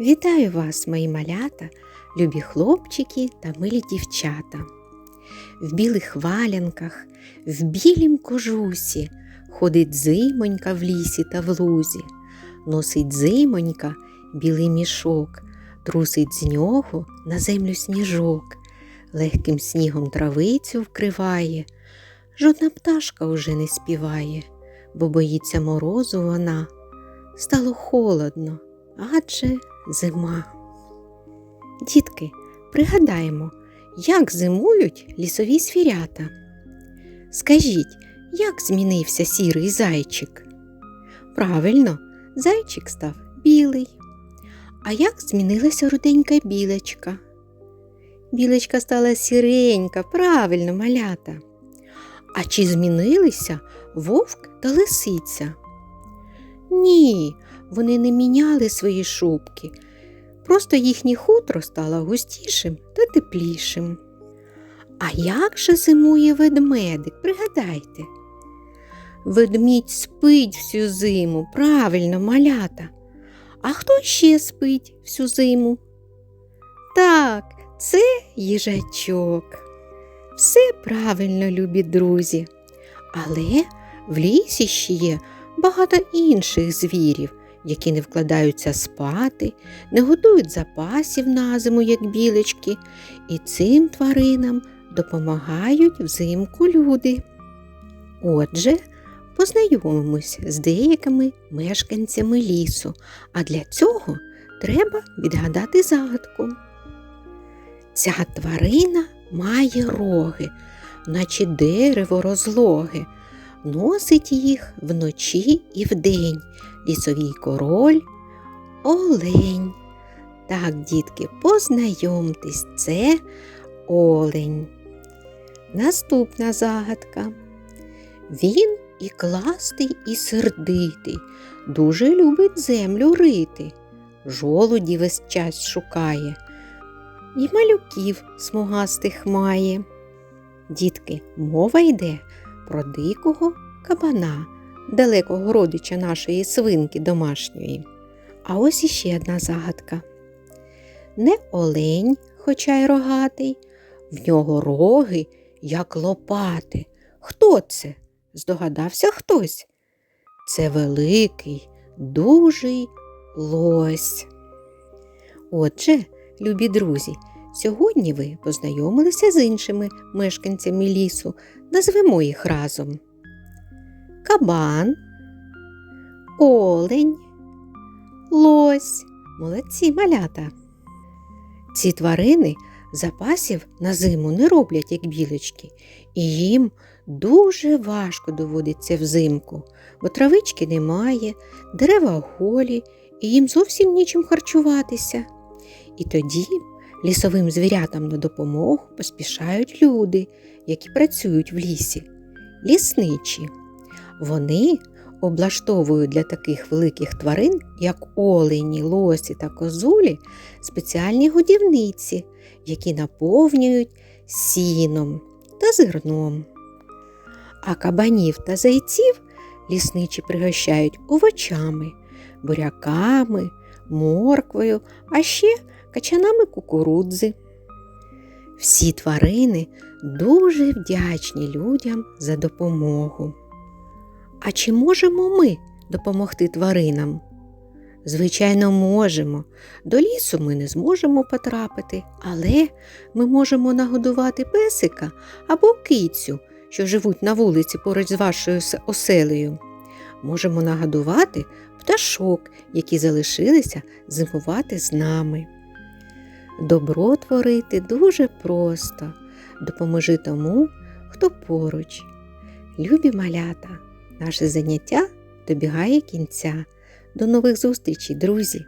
Вітаю вас, мої малята, любі хлопчики та милі дівчата. В білих валянках, в білім кожусі ходить зимонька в лісі та в лузі, носить зимонька білий мішок, трусить з нього на землю сніжок, легким снігом травицю вкриває. Жодна пташка уже не співає, бо боїться морозу вона. Стало холодно, адже зима. Дітки, пригадаємо, як зимують лісові звірята. Скажіть, як змінився сірий зайчик? Правильно, зайчик став білий. А як змінилася руденька білочка? Білочка стала сіренька, правильно, малята. А чи змінилися вовк та лисиця? Ні, вони не міняли свої шубки, просто їхнє хутро стало густішим та теплішим. А як же зимує ведмедик, пригадайте? Ведмідь спить всю зиму, правильно, малята. А хто ще спить всю зиму? Так, це їжачок. Все правильно, любі друзі. Але в лісі ще є багато інших звірів, які не вкладаються спати, не готують запасів на зиму, як білочки, і цим тваринам допомагають взимку люди. Отже, познайомимось з деякими мешканцями лісу, а для цього треба відгадати загадку. Ця тварина має роги, наче дерево розлоге, носить їх вночі і вдень, лісовий король олень. Так, дітки, познайомтесь, це олень. Наступна загадка. Він і кластий, і сердитий, дуже любить землю рити, жолуді весь час шукає, і малюків смугастих має. Дітки, мова йде про дикого кабана, далекого родича нашої свинки домашньої. А ось іще одна загадка. Не олень, хоча й рогатий, в нього роги, як лопати. Хто це? Здогадався хтось? Це великий, дужий лось. Отже, любі друзі, сьогодні ви познайомилися з іншими мешканцями лісу. Назвемо їх разом. Кабан, олень, лось. Молодці малята. Ці тварини запасів на зиму не роблять, як білочки, і їм дуже важко доводиться взимку, бо травички немає, дерева голі, і їм зовсім нічим харчуватися. І тоді лісовим звірятам на допомогу поспішають люди, які працюють в лісі, лісничі. Вони облаштовують для таких великих тварин, як олені, лосі та козулі, спеціальні годівниці, які наповнюють сіном та зерном. А кабанів та зайців лісничі пригощають овочами, буряками, морквою, а ще качанами кукурудзи. Всі тварини дуже вдячні людям за допомогу. А чи можемо ми допомогти тваринам? Звичайно, можемо. До лісу ми не зможемо потрапити, але ми можемо нагодувати песика або кицю, що живуть на вулиці поруч з вашою оселею. Можемо нагодувати пташок, які залишилися зимувати з нами. Добро творити дуже просто. Допоможи тому, хто поруч. Любі малята, наше заняття добігає кінця. До нових зустрічей, друзі!